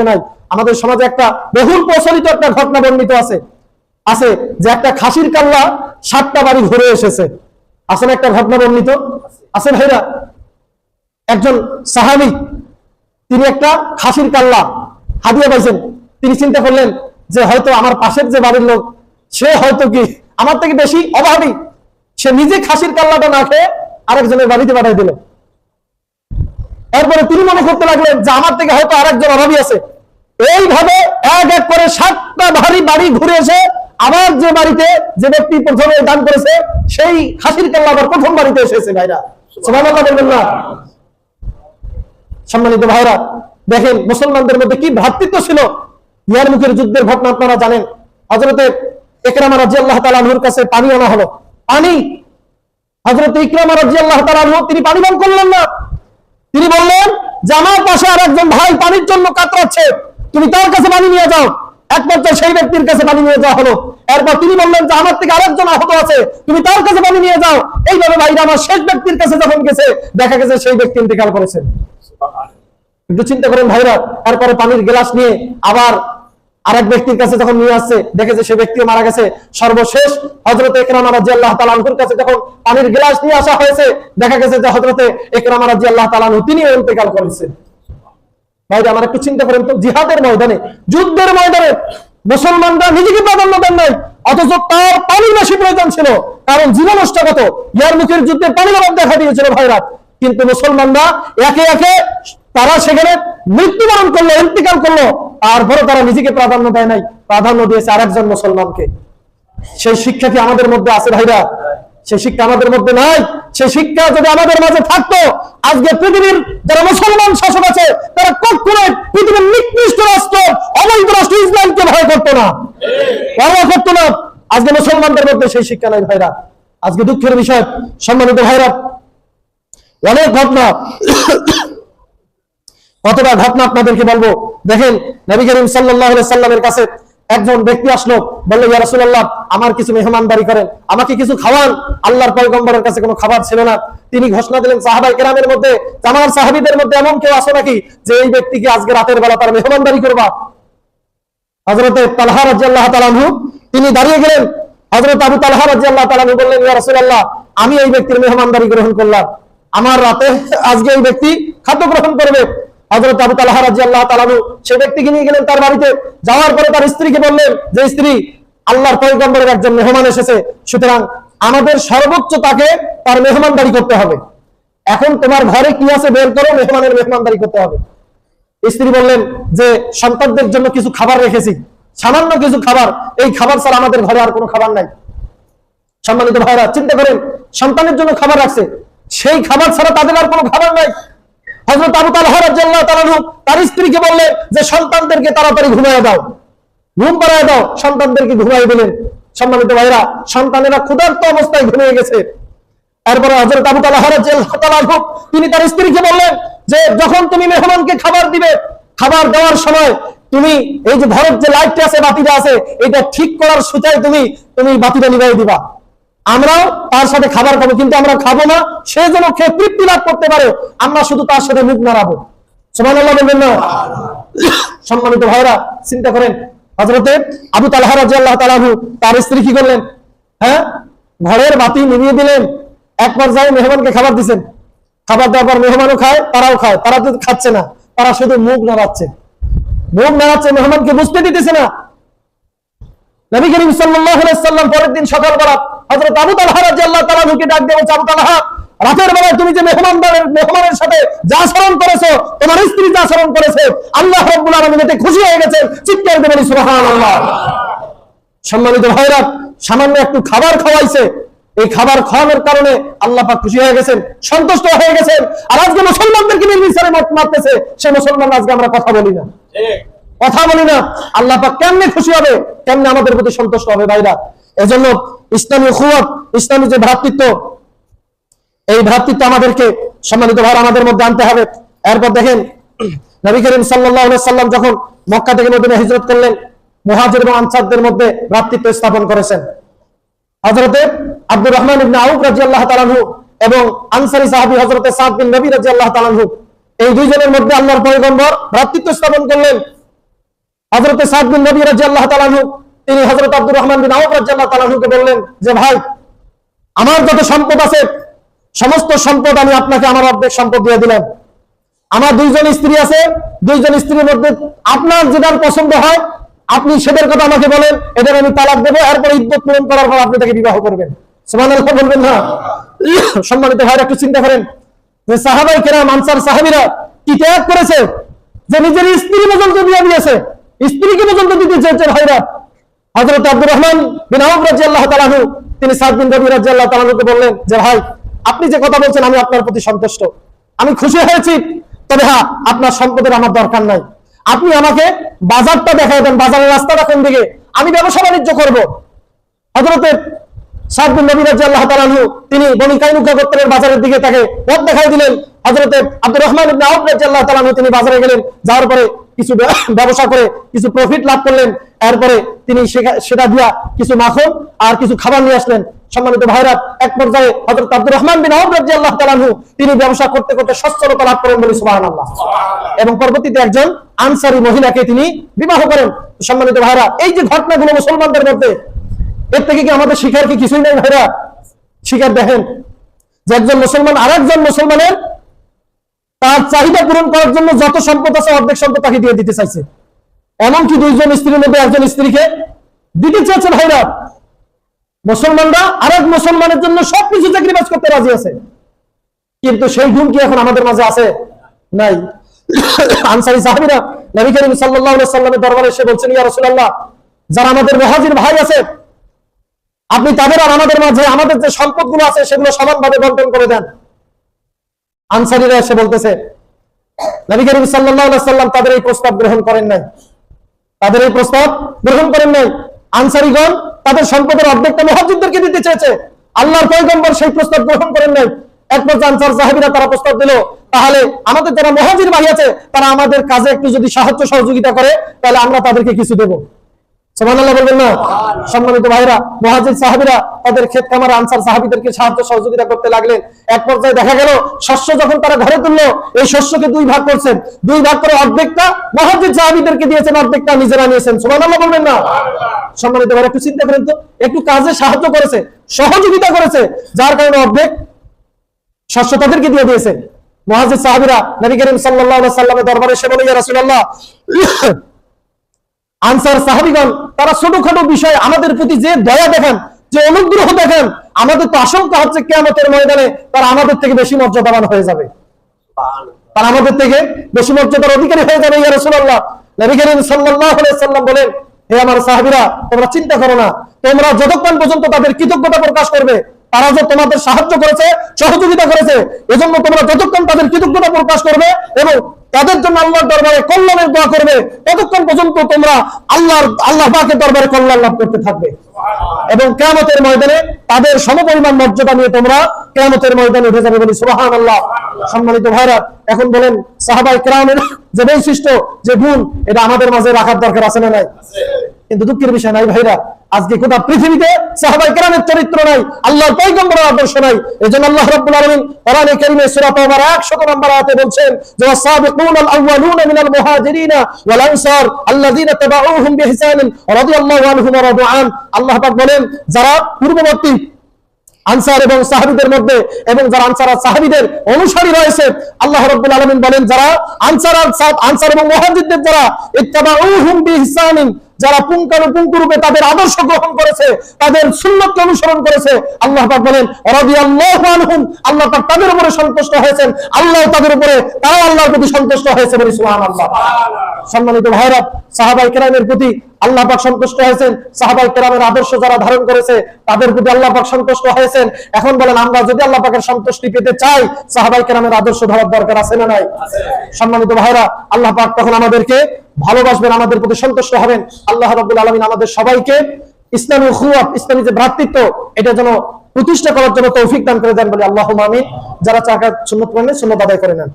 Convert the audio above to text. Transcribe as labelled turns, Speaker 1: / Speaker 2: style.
Speaker 1: মধ্যে নাই। আমাদের সমাজে একটা বহুল প্রচলিত একটা ঘটনা বর্ণিত আছে। আছে যে একটা খাসির কাল্লা সাতটা বাড়ি ঘুরে এসেছে। আছে না একটা ঘটনা বর্ণিত? আছে ভাইরা। একজন সাহাবি, তিনি একটা খাসির কাল্লা হাদিয়া পাইছেন। তিনি চিন্তা করলেন যে হয়তো আমার পাশের যে বাড়ির লোক, সে হয়তো কি আমার থেকে বেশি অভাবী? সে নিজে খাসির কাল্লাটা না খেয়ে আরেকজনের বাড়িতে পাঠিয়ে দিল। এরপরে তিনি মনে করতে লাগলেন যে আমার থেকে হয়তো আরেকজন অভাবী আছে। এইভাবে এক এক করে সাতটা ভারী বাড়ি ঘুরে এসে আবার যে বাড়িতে যে ব্যক্তি প্রথমে দান করেছে, সেই খাসির কাল্লা আবার প্রথম বাড়িতে এসেছে ভাইরা। সম্মানিত ভাইরা, দেখেন মুসলমানদের মধ্যে কি ভ্রাতৃত্ব ছিল? ইয়ার মুখের যুদ্ধের ঘটনা আপনারা জানেন। হজরতে একরামা রাজি আল্লাহ তালাহুর কাছে পানি আনা হলো। পানি? হজরত ইকরামা রাজি আল্লাহ তালাহু তিনি পানি পান করলেন না। তিনি বললেন যে আমার পাশে আর একজন ভাই পানির জন্য কাতরাচ্ছে। তুমি তার কাছে পানি নিয়ে যাও। একমাত্র সেই ব্যক্তির কাছে পানি নিয়ে যাওয়া হলো। এরপর তিনি বললেন যে, আমার থেকে আরেকজন আহত আছে। তুমি তার কাছে পানি নিয়ে যাও। এইভাবে ভাইরা আমার শেষ ব্যক্তির কাছে যখন গেছে, দেখা গেছে সেই ব্যক্তি ইন্তেকাল করেছেন। একটু চিন্তা করেন ভাইরা, তারপরে পানির গ্লাস নিয়ে আবার আরেক ব্যক্তির কাছে যখন নিয়ে আসছে দেখেছে সে ব্যক্তিও মারা গেছে। সর্বশেষ হজরত একরাম রাজি আল্লাহ তালানহুর কাছে যখন পানির গ্লাস নিয়ে আসা হয়েছে, দেখা গেছে যে হজরতে একরাম রাজি আল্লাহ তালানহু তিনি ইন্তেকাল করেছেন। ভাইরা, আমার একটু চিন্তা করেন তো, জিহাদের ময়দানে, যুদ্ধের ময়দানে মুসলমানরা নিজেকে প্রাধান্য দেন নাই, অথচ তার পানির বেশি প্রয়োজন ছিল, কারণ জীবন নষ্টগত ইয়ার মুখের যুদ্ধে পানির অভাব দেখা দিয়েছিল ভাইরা। কিন্তু মুসলমানরা একে একে তারা সেখানে মৃত্যুবরণ করল, ইন্তিকাল করল তারপরে তারা নিজেকে প্রাধান্য দেয় নাই, প্রাধান্য দিয়েছে আরেকজন মুসলমানকে। সেই শিক্ষা কি আমাদের মধ্যে আছে ভাইরা? সেই শিক্ষা আমাদের মধ্যে নাই সেই শিক্ষা যদি আমাদের মাঝে থাকতো, আজকে পৃথিবীর যারা মুসলমান শাসক আছে, তারা কখনো পৃথিবীর নিকৃষ্ট রাষ্ট্র, অবৈধ রাষ্ট্র ইসলামকে ভয় করতো না। পরোয়া করতো না। আজকে মুসলমানদের মধ্যে সেই শিক্ষা নাই ভাইরা। আজকে দুঃখের বিষয়, সম্মানিত ভাইরা, অনেক ঘটনা। কতটা ঘটনা আপনাদেরকে বলব? দেখেন, নবী করিম সাল্লাহ সাল্লামের কাছে একজন ব্যক্তি আসলো, বলল, ইয়া রাসূলুল্লাহ, আমার কিছু মেহমানদারি করেন, আমাকে কিছু খাওয়ান। আল্লাহর পয়গম্বরের কাছে কোনো খাবার ছিল না। তিনি ঘোষণা দিলেন, সাহাবাই কেরামের মধ্যে আমার সাহাবীদের মধ্যে এমন কেউ আসো নাকি যে এই ব্যক্তিকে আজকে রাতের বেলা তার মেহমানদারি করবা? হজরতে তালহা রাজিয়াল্লাহ তালানহু তিনি দাঁড়িয়ে গেলেন। হজরত আবু তালহা রাজিয়াল্লাহ তালানহু বললেন, ইয়া আমি এই ব্যক্তির মেহমানদারি গ্রহণ করলাম। আমার রাতে আজকে এই ব্যক্তি খাদ্য গ্রহণ করবে। হজরত আবু তালহা রাজিয়াল্লাহ তালানহু সেই ব্যক্তিকে নিয়ে গেলেন তার বাড়িতে। যাওয়ার পরে তার স্ত্রীকে বললেন, যে স্ত্রী, আল্লাহর পয়গম্বরের একজন মেহমান এসেছে, সুতরাং আমাদের সর্বোচ্চ তাকে তার মেহমানদারি করতে হবে। এখন তোমার ঘরে কি আছে বের করো, মেহমানের মেহমানদারি করতে হবে। স্ত্রী বললেন, যে সন্তানদের জন্য কিছু খাবার রেখেছি, সামান্য কিছু খাবার, এই খাবার ছাড়া আমাদের ঘরে আর কোনো খাবার নাই। সম্মানিত ভাইরা চিন্তা করেন, সন্তানের জন্য খাবার রাখছে, সেই খাবার ছাড়া তাদের আর কোনো খাবার নাই। হজরত আবু তালহা রাদিয়াল্লাহু তাআলা আনহু, তার স্ত্রীকে বললেন যে, সন্তানদেরকে তাড়াতাড়ি ঘুমায় দাও। ঘুম পাড়ায় দাও। সন্তানদেরকে ঘুমাই দিলেন। সম্মানিত ভাইরা সন্তানেরা ক্ষুধার্ত অবস্থায় ঘুমিয়ে গেছে। এরপরে হজরত আবু তালহা তিনি তার স্ত্রীকে বললেন যে, যখন তুমি মেহমানকে খাবার দিবে, খাবার দেওয়ার সময় তুমি এই যে ঘরের যে লাইটটা আছে, বাতিটা আছে, এটা ঠিক করার সুতায় তুমি তুমি বাতিটা নিভাই দিবা। আমরাও তার সাথে খাবার খাব, কিন্তু আমরা খাব না। সে যেন খেয়ে তৃপ্তি লাভ করতে পারে, আমরা শুধু তার সাথে মুখ না? সম্মানিত ভাইরা, চিন্তা করেন, হযরতে আবু তালহা রাদিয়াল্লাহু তাআলা আনহু, তার স্ত্রী কি করলেন? হ্যাঁ? ঘরের বাতি নিভিয়ে দিলেন। এক পর্যায়ে মেহমানকে খাবার দিচ্ছেন খাবার দেওয়ার পর মেহমানও খায়, তারাও খায়। তারা তো খাচ্ছে না, তারা শুধু মুখ নাড়াচ্ছে। মুখ নাড়াচ্ছে, মেহমানকে বুঝতে দিতেছে না। নবী করিম সাল্লাম পরের দিন সকালবেলা আবু তালহা নুকে ডাক আবু তালহা, রাতের বেলায় তুমি যে মেহমানদারের, মেহমানের সাথে যা করেছ, তোমার স্ত্রী যা আচরণ করেছে, আল্লাহ এতে খুশি হয়ে গেছেন, চিৎকার সুবহানাল্লাহ। সম্মানিত ভাইরা, সামান্য একটু খাবার খাওয়াইছে। এই খাবার খাওয়ানোর কারণে আল্লাহ পাক খুশি হয়ে গেছেন, সন্তুষ্ট হয়ে গেছেন। আর আজকে মুসলমানদেরকে নির্বিচারে মারতেছে, সে মুসলমান আজকে আমরা কথা বলি না। কথা বলি না। আল্লাহ পাক কেমনে খুশি হবে, কেমনে আমাদের প্রতি সন্তুষ্ট হবে ভাইরা? এজন্য ইসলামী খুয়াত ইসলামী যে ভ্রাতৃত্ব, এই ভ্রাতৃত্ব আমাদেরকে সম্মানিত ভাই আমাদের মধ্যে আনতে হবে। এরপর দেখেন, নবী করিম আলাইহি সাল্লাম যখন মক্কা থেকে মদিনা হিজরত করলেন, মুহাজির এবং আনসারদের মধ্যে ভ্রাতৃত্ব স্থাপন করেছেন। হযরতে আব্দুর রহমান ইবনে আউফ রাদিয়াল্লাহু তাআলা আনহু এবং আনসারী সাহাবী হযরতে সাদ বিন নবী রাদিয়াল্লাহু তাআলা আনহু, এই দুইজনের মধ্যে আল্লাহর পয়গম্বর ভ্রাতৃত্ব স্থাপন করলেন। হযরত সাদ বিন নবী রাদিয়াল্লাহু তাআলা আনহু, তিনি হযরত আব্দুর রহমান বিন আউফ রাদিয়াল্লাহু তাআলা আনহুকে বললেন যে, ভাই, আমার যত সম্পদ আছে, সমস্ত সম্পদ আমি আপনাকে, আমার অর্ধেক সম্পদ দিয়ে দিলাম। আমার দুইজন স্ত্রী আছে, দুইজন স্ত্রীর মধ্যে আপনার যেটার পছন্দ হয়, আপনি সেটার কথা আমাকে বলেন এদের আমি তালাক দেবো, এরপর ইদ্যত পূরণ করার পর আপনি তাকে বিবাহ করবেন। সুবহানাল্লাহ বলবেন না? সম্মানিত ভাইরা একটু চিন্তা করেন যে, সাহাবাই কেরাম, আনসার সাহাবিরা কি ত্যাগ করেছে? যে নিজের স্ত্রী পর্যন্ত দিয়ে দিয়েছে। স্ত্রীকে পর্যন্ত দিতে চেয়েছে ভাইরা হযরত আব্দুর রহমান বিন আউফ রাদিয়াল্লাহু তাআলা আনহু, তিনি সাদ বিন রবি রাদিয়াল্লাহু তাআলা আনহুকে বললেন, যে ভাই, আপনি যে কথা বলছেন আমি আপনার প্রতি সন্তুষ্ট। আমি খুশি হয়েছি। তবে হ্যাঁ আপনার সম্পদের আমার দরকার নাই। আপনি আমাকে বাজারটা দেখাই দেন, বাজারের রাস্তাটা কোন দিকে। আমি ব্যবসা বাণিজ্য করব। হযরতের সাদ বিন নবী রাদিয়াল্লাহু তাআলা আনহু, তিনি বনি কাইনুকা গোত্রের বাজারের দিকে তাকে পথ দেখাই দিলেন। হযরতে আব্দুর রহমান ইবনে আউফ রাদিয়াল্লাহু তাআলা আনহু তিনি বাজারে গেলেন। যাওয়ার পরে কিছু ব্যবসা করে কিছু প্রফিট লাভ করলেন। এরপরে তিনি সেটা দিয়া কিছু মাখন আর কিছু খাবার নিয়ে আসলেন। সম্মানিত ভাইরা, এক পর্যায়ে হযরত আব্দুর রহমান বিন আউফ রাদিয়াল্লাহু তাআলা আনহু তিনি ব্যবসা করতে করতে সচ্ছলতা লাভ করেন বলে সুবহানাল্লাহ। এবং পরবর্তীতে একজন আনসারী মহিলাকে তিনি বিবাহ করেন। সম্মানিত ভাইরা, এই যে ঘটনাগুলো মুসলমানদের মধ্যে, এর থেকে কি আমাদের শিকার কি কিছুই নাই ভাইরা? শিকার দেখেন যে একজন মুসলমান আর একজন মুসলমানের তার চাহিদা পূরণ করার জন্য যত সম্পদ আছে, অর্ধেক সম্পদ তাকে দিয়ে দিতে চাইছে। এমনকি দুইজন স্ত্রীর মধ্যে একজন স্ত্রীকে দিতে চেয়েছে ভাইরা মুসলমানরা আরেক মুসলমানের জন্য সবকিছু চাকরিবাজ করতে রাজি আছে। কিন্তু সেই গুণ কি এখন আমাদের মাঝে আছে নাই। আনসারি সাহাবিরা নবী করিম আলাইহি সাল্লামের দরবারে এসে বলছেন, ইয়া রাসূলুল্লাহ, যারা আমাদের মুহাজির ভাই আছে, আপনি তাদের আর আমাদের মাঝে আমাদের যে সম্পদগুলো আছে, সেগুলো সমানভাবে বন্টন করে দেন। আনসারীরা এসে বলতেছে, নবী করিম সাল্লাম তাদের এই প্রস্তাব গ্রহণ করেন নাই। তাদের এই প্রস্তাব গ্রহণ করেন নাই। আনসারীগণ তাদের সম্পদের অর্ধেকটা মুহাজিরদেরকে দিতে চেয়েছে। আল্লাহর পয়গম্বর সেই প্রস্তাব গ্রহণ করেন নাই। এক আনসার সাহাবীরা তারা প্রস্তাব দিল, তাহলে আমাদের যারা মহাজির ভাই আছে, তারা আমাদের কাজে একটু যদি সাহায্য সহযোগিতা করে, তাহলে আমরা তাদেরকে কিছু দেবো। সম্মানিত সহযোগিতা করতে এক পর্যায়ে দেখা গেল, শস্য যখন তারা ঘরে শস্যকে দুই ভাগ করছেন। দুই ভাগ করে অর্ধেকটা নিজেরা নিয়েছেন। বলবেন না? সম্মানিত একটু চিন্তা করেন তো। একটু কাজে সাহায্য করেছে, সহযোগিতা করেছে, যার কারণে অর্ধেক শস্য তাদেরকে দিয়ে দিয়েছেন। মুহাজির সাহাবীরা, নবী করিম আলাইহি সাল্লামের দরবারে এসে বলে রাসূলুল্লাহ আনসার সাহাবিগণ, তারা ছোটখাটো বিষয় আমাদের প্রতি যে দয়া দেখেন, যে অনুগ্রহ দেখেন, আমাদের তো আশঙ্কা হচ্ছে কেয়ামতের ময়দানে তারা আমাদের থেকে বেশি মর্যাদাবান হয়ে যাবে। তারা আমাদের থেকে বেশি মর্যাদার অধিকারী হয়ে যাবে, ইয়া রাসূলুল্লাহ। নবী করিম আলাইহি সাল্লাম বলেন, হে আমার সাহাবীরা, তোমরা চিন্তা করো না, তোমরা যতক্ষণ পর্যন্ত তাদের কৃতজ্ঞতা প্রকাশ করবে, তারা যে তোমাদের সাহায্য করেছে, সহযোগিতা করেছে, এজন্য তোমরা যতক্ষণ তাদের কৃতজ্ঞতা প্রকাশ করবে এবং তাদের জন্য আল্লাহর দরবারে কল্যাণের দোয়া করবে। ততক্ষণ পর্যন্ত তোমরা আল্লাহর, আল্লাহ পাকের দরবারে কল্যাণ লাভ করতে থাকবে। এবং কেয়ামতের ময়দানে তাদের সমপরিমাণ মর্যাদা নিয়ে তোমরা কেয়ামতের ময়দানে উঠে যাবে বলি সুবাহান আল্লাহ সম্মানিত ভাইরা এখন বলেন সাহাবাই কেরামের যে বৈশিষ্ট্য, যে গুণ, এটা আমাদের মাঝে রাখার দরকার আছে না নাই? কিন্তু দুঃখের বিষয় নাই ভাইরা। আজকে গোটা পৃথিবীতে সাহাবাই কেরামের চরিত্র নাই, আল্লাহর পয়গম্বরের আদর্শ নাই। এজন্য আল্লাহ রাব্বুল আলামিন কোরআনে কারীমে সূরা তাওবার 100 নম্বর আয়াতে বলছেন, যে ওয়াসাবিকুন আল আউয়ালুন মিনাল মুহাজিরিন ওয়াল আনসার আল্লাযীনা তাবাউহুম বিইহসান রাদিয়াল্লাহু আনহুম ওয়া রাদু আল্লাহ পাক বলেন, যারা পূর্ববর্তী আনসার এবং সাহাবিদের মধ্যে এবং যারা আনসার আর সাহাবিদের অনুসারী রয়েছে, আল্লাহ রাব্বুল আলামিন বলেন, যারা আনসার আর আনসার এবং মুহাজিরদের যারা ইত্তাবাউহুম বিইহসানিন যারা পুঙ্খানুপুঙ্খ রূপে তাদের আদর্শ গ্রহণ করেছে তাদের সুন্নতকে অনুসরণ করেছে আল্লাহ পাক বলেন আনহুম আল্লাহ পাক তাদের উপরে সন্তুষ্ট হয়েছেন আল্লাহ তাদের উপরে তারা আল্লাহর প্রতি সন্তুষ্ট হয়েছে বলে সুবহানাল্লাহ। সম্মানিত ভাইরা সাহাবাই কেরামের প্রতি আল্লাহ পাক সন্তুষ্ট হয়েছেন। সাহাবাই কেরামের আদর্শ যারা ধারণ করেছে, তাদের প্রতি আল্লাহ পাক সন্তুষ্ট হয়েছেন। এখন বলেন, আমরা যদি আল্লাহ পাকের সন্তুষ্টি পেতে চাই সাহাবাই কেরামের আদর্শ ধরার দরকার আছে না নাই? সম্মানিত ভাইরা আল্লাহ পাক তখন আমাদেরকে ভালোবাসবেন, আমাদের প্রতি সন্তুষ্ট হবেন। আল্লাহ রাব্বুল আলামিন আমাদের সবাইকে ইসলামী খুয়াত ইসলামী যে ভ্রাতৃত্ব, এটা যেন প্রতিষ্ঠা করার জন্য তৌফিক দান করে দেন বলে আল্লাহ আমিন। যারা চাকা সুন্নত করেন সুন্নত আদায় করে নেন।